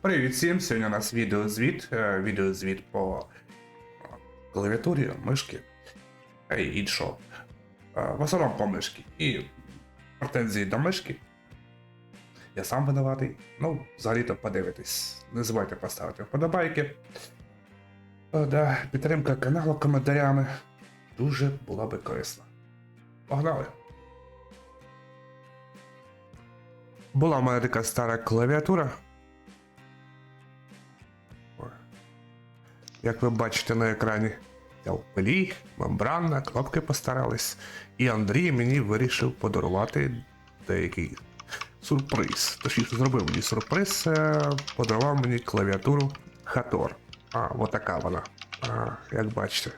Привіт всім! Сьогодні у нас відеозвіт. е, Відеозвіт по е, клавіатурі, мишки е, і іншого. В основному по мишки. І претензії до мишки. Я сам винуватий. Ну, взагалі-то подивитись. Не забувайте поставити вподобайки. О, да, підтримка каналу коментарями дуже була би корисна. Погнали! Була в мене така стара клавіатура. Як ви бачите на екрані, я в пилі, мембранна, кнопки постарались. І Андрій мені вирішив подарувати деякий сюрприз. Точніше, зробив мені сюрприз, е, подарував мені клавіатуру Хатор. А, отака вона. А, як бачите.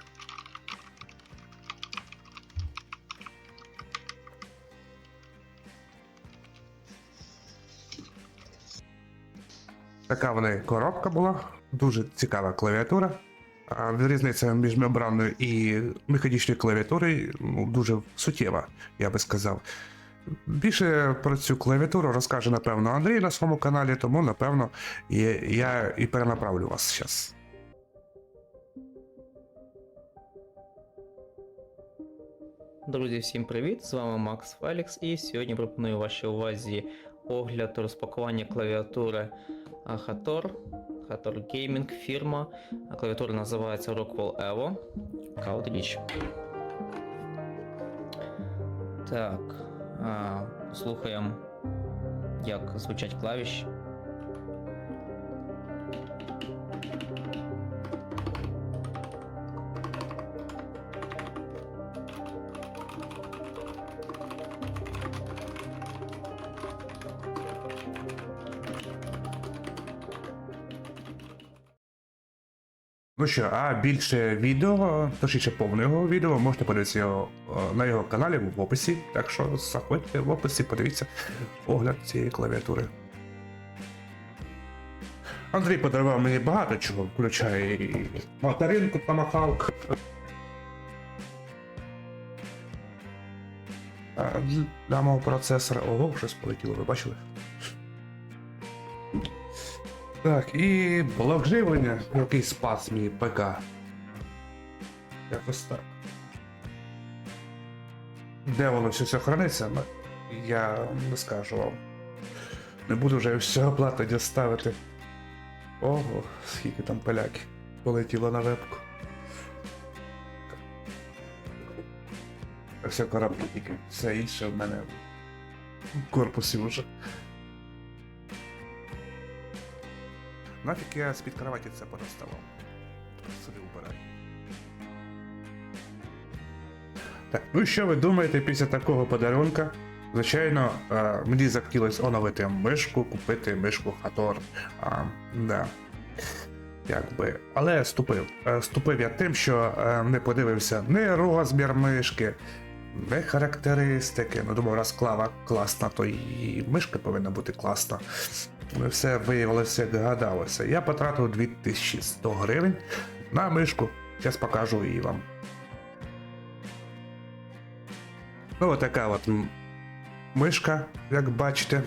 Така вона і коробка була, дуже цікава клавіатура. Різниця між мембранною і механічною клавіатурою ну, дуже суттєва, я би сказав. Більше про цю клавіатуру розкаже, напевно, Андрій на своєму каналі, тому, напевно, я, і перенаправлю вас зараз. Друзі, всім привіт! З вами Макс Фелікс, і сьогодні пропоную вашій увазі огляд розпакування клавіатури Hator. Hator Gaming фірма. Клавіатура називається Rockwell Evo. Така. Так. Слухаємо, як звучать клавіші. Ну що, а більше відео, точніше повного відео, можете подивитися його е, на його каналі в описі. Так що заходьте в описі, подивіться огляд цієї клавіатури. Андрій подарував мені багато чого, включає і материнку Tomahawk. А Для мого процесора. Ого, щось полетіло, ви бачили? Так, і блок живлення, який спас мій ПК. Якось так. Де воно все, все храниться, я не скажу вам. Не буду вже всього плату ставити. Ого, скільки там поляки полетіло на вебку. Все коробки тільки, все інше в мене в корпусі вже. Нафіг я з-під кроваті це подоставав. Собі убирай. Так, ну що ви думаєте після такого подарунка? Звичайно, е, мені захотілося оновити мишку, купити мишку Хатор. А, да. Якби. Але ступив. Е, Ступив я тим, що е, не подивився не розмір мишки, не характеристики. Ну, думав, раз клава класна, то і мишка повинна бути класна. Все виявилося, як гадалося. Я потратив 2100 гривень на мишку. Зараз покажу її вам. Ну, отака от мишка, як бачите.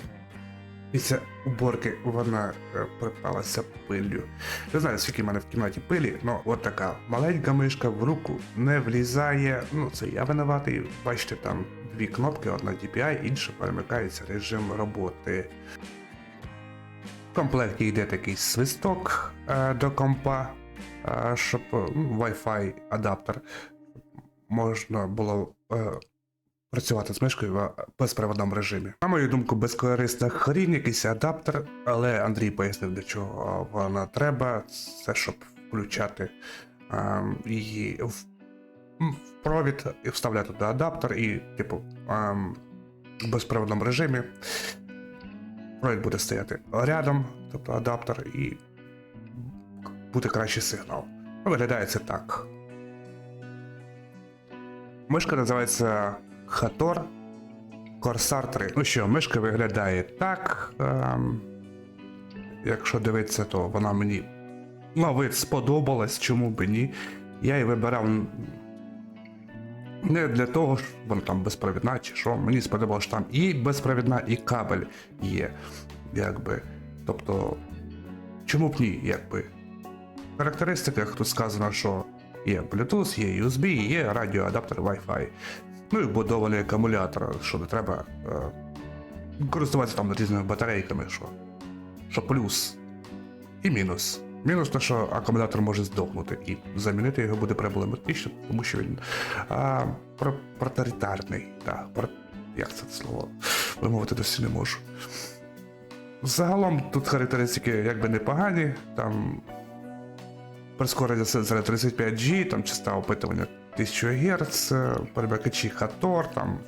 Після уборки вона е, припалася пиллю. Не знаю, скільки в мене в кімнаті пилі, але от така маленька мишка в руку не влізає. Ну, це я винуватий. Бачите, там дві кнопки, одна DPI, інша перемикається режим роботи. В комплекті йде такий свисток е, до компа, е, щоб ну, Wi-Fi адаптер можна було е, працювати з мишкою в безпроводному режимі. На мою думку, безкорисна хрінь, якийсь адаптер, але Андрій пояснив, для чого вона треба. Це щоб включати е, її в, в провід і вставляти туди адаптер і, типу, е, в безпроводному режимі. Провід буде стояти рядом, тобто адаптер, і буде кращий сигнал. Виглядає це так. Мишка називається Hator Corsair 3. Ну що, мишка виглядає так. Ем, якщо дивитися, то вона мені на вид сподобалась, чому б ні. Я її вибирав не для того, що вона там безпровідна чи що. Мені сподобалося, що там і безпровідна, і кабель є. Якби. Тобто чому б ні, якби. В характеристиках тут сказано, що є Bluetooth, є USB, є радіоадаптер Wi-Fi. Ну і вбудований акумулятор, що не треба е, користуватися там різними батарейками, що, що плюс і мінус. Мінус те, що акумулятор може здохнути, і замінити його буде проблематично, тому що він а, про, протарітарний. Так, про, як це слово вимовити досі не можу. Загалом тут характеристики якби непогані, там прискорення сенсора 35G, там частота опитування 1000 Гц, е, Хатор, там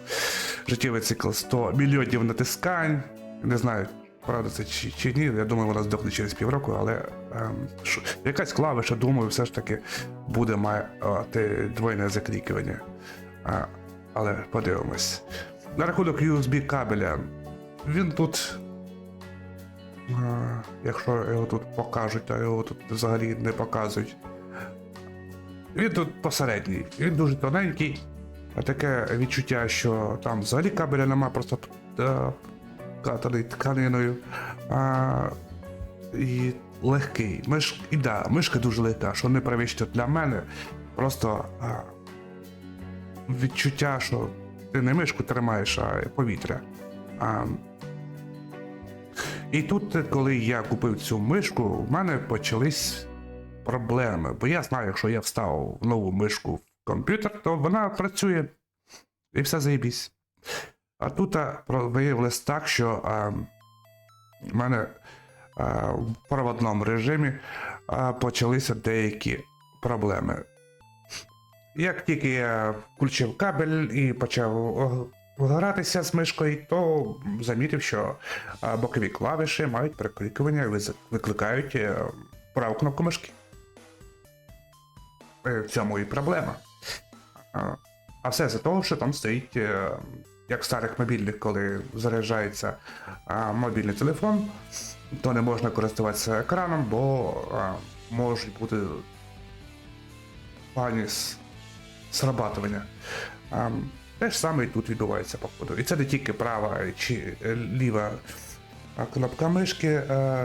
життєвий цикл 100 мільйонів натискань. Не знаю, правда це чи, чи ні. Я думаю, вона здохне через півроку, але ем, що, якась клавіша, думаю, все ж таки буде мати двойне заклікування. А, але подивимось. На рахунок USB кабеля. Він тут. А, якщо його тут покажуть, а його тут взагалі не показують. Він тут посередній, він дуже тоненький. А таке відчуття, що там взагалі кабеля нема, просто е, катаний тканиною. А, і легкий. Миш, і да, мишка дуже легка, що не привично для мене. Просто а, відчуття, що ти не мишку тримаєш, а повітря. А, і тут, коли я купив цю мишку, в мене почались проблеми. Бо я знаю, якщо я вставив нову мишку в комп'ютер, то вона працює і все заєбісь. А тут виявилось так, що а, в мене а, в проводному режимі а, почалися деякі проблеми. Як тільки я включив кабель і почав гратися з мишкою, то замітив, що бокові клавіші мають прикликування і викликають е, праву кнопку мишки. Е, В цьому і проблема. А, все за того, що там стоїть, е, як в старих мобільних, коли заряджається мобільний телефон, то не можна користуватися екраном, бо можуть бути погані срабатування. Те ж саме і тут відбувається походу. І це не тільки права чи ліва кнопка мишки,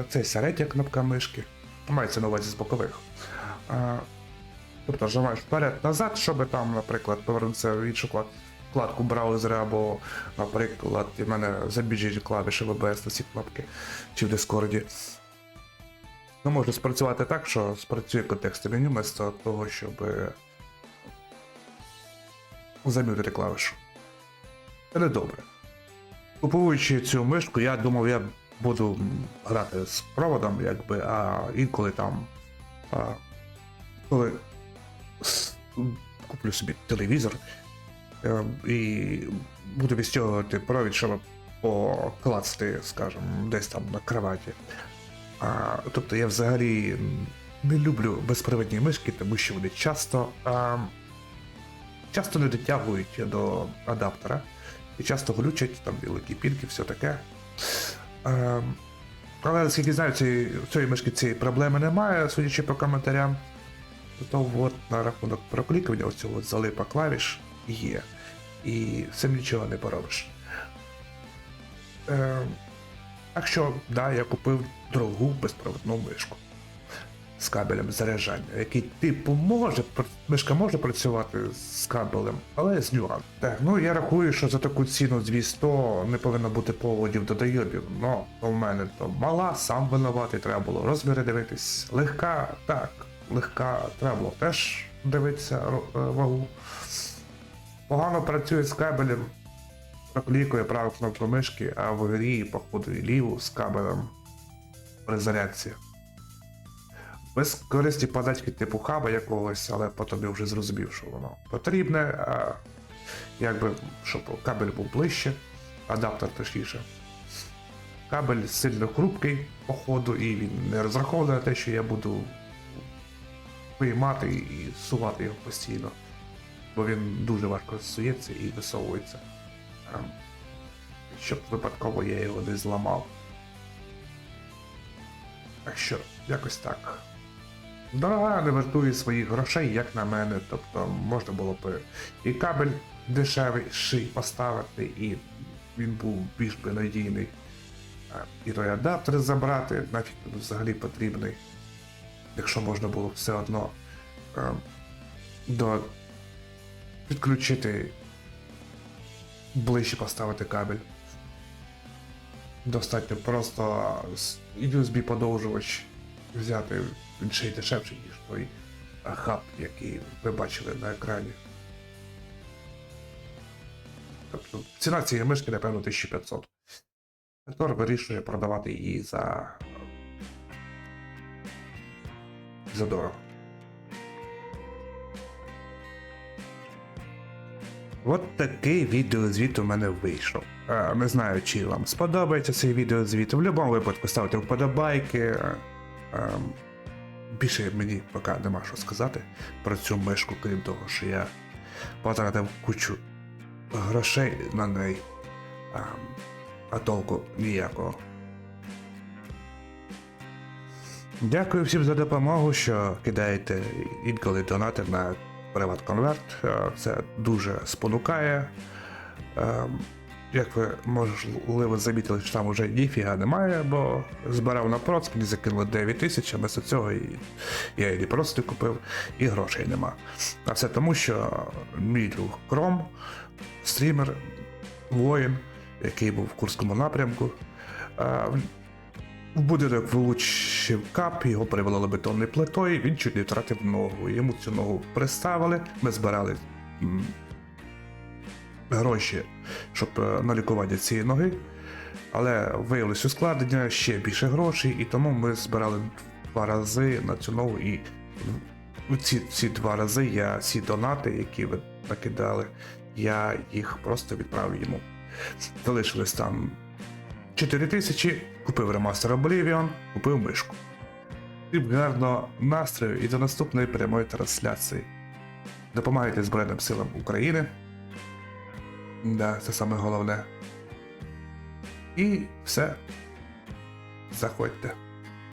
це середня кнопка мишки. Мається на увазі з бокових. Тобто нажимаєш вперед-назад, щоб там, наприклад, повернутися в іншу вкладку браузера, або, наприклад, в мене забіжить клавіші VBS на ці кнопки чи в Discord. Ну, може спрацювати так, що спрацює контекстне меню вместо того, щоб зам'ютити клавішу. Це не добре. Купуючи цю мишку, я думав, я буду грати з проводом, якби, а інколи там. А, коли куплю собі телевізор е, і буду відстягувати провід, щоб покласти, скажімо, десь там на кроваті. А, тобто я взагалі не люблю безпровідні мишки, тому що вони часто, а, часто не дотягують до адаптера і часто глючать, там великі пінки, все таке. А, але наскільки знаю, цієї, цієї мишки цієї проблеми немає, судячи по коментарям. То от на рахунок проклікування оцього залипа клавіш є. І цим нічого не поробиш. Е, так що, да, я купив дорогу безпроводну мишку з кабелем заряджання, який типу може, мишка може працювати з кабелем, але з нюансом. Так, ну я рахую, що за таку ціну 200 не повинно бути поводів до дойобів. Ну, у мене то мала, сам винуватий, треба було розміри дивитись. Легка, так, легка, треба теж дивитися е, вагу. Погано працює з кабелем, проклікує праву кнопку мишки, а в грі, походу, і ліву з кабелем при зарядці. Без користі подачки типу хаба якогось, але потім я вже зрозумів, що воно потрібне, а якби, щоб кабель був ближче, адаптер точніше. Кабель сильно хрупкий, походу, і він не розраховує на те, що я буду виймати і сувати його постійно. Бо він дуже важко сується і висовується. Ем, Щоб випадково я його не зламав. Так що, якось так. Дорога не вартує своїх грошей, як на мене. Тобто можна було б і кабель дешевий поставити, і він був більш би надійний. і той адаптер забрати, нафіг він взагалі потрібний. Якщо можна було все одно е, до підключити ближче поставити кабель. Достатньо просто USB-подовжувач взяти, він ще й дешевший, ніж той хаб, який ви бачили на екрані. Тобто ціна цієї мишки, напевно, 1500. Тор вирішує продавати її за. За дорого. От такий відеозвіт у мене вийшов. Е, Не знаю, чи вам сподобається цей відеозвіт. В будь-якому випадку ставте вподобайки. Е, е, Більше мені поки нема що сказати про цю мишку, крім того, що я потратив кучу грошей на неї, а, а толку ніякого. Дякую всім за допомогу, що кидаєте інколи донати на PrivatConvert. Е, Це дуже спонукає. Ем, Як ви можливо замітили, що там вже ніфіга немає, бо збирав на проц, мені закинули 9 тисяч, а вместо цього і я і просто купив, і грошей нема. А все тому, що мій друг Кром, стрімер, воїн, який був в Курському напрямку, а, в- будинок влучив кап, його привалило бетонною плитою, він чуть не втратив ногу. Йому цю ногу приставили, ми збирали гроші, щоб е, на лікування цієї ноги. Але виявилось ускладнення, ще більше грошей, і тому ми збирали два рази на цю ногу. І ці, ці два рази я ці донати, які ви накидали, я їх просто відправив йому. Залишилось там 4 тисячі, купив ремастер Oblivion, купив мишку. Всім гарного настрою і до наступної прямої трансляції. Допомагайте Збройним силам України. Да, це саме головне. І все. Заходьте.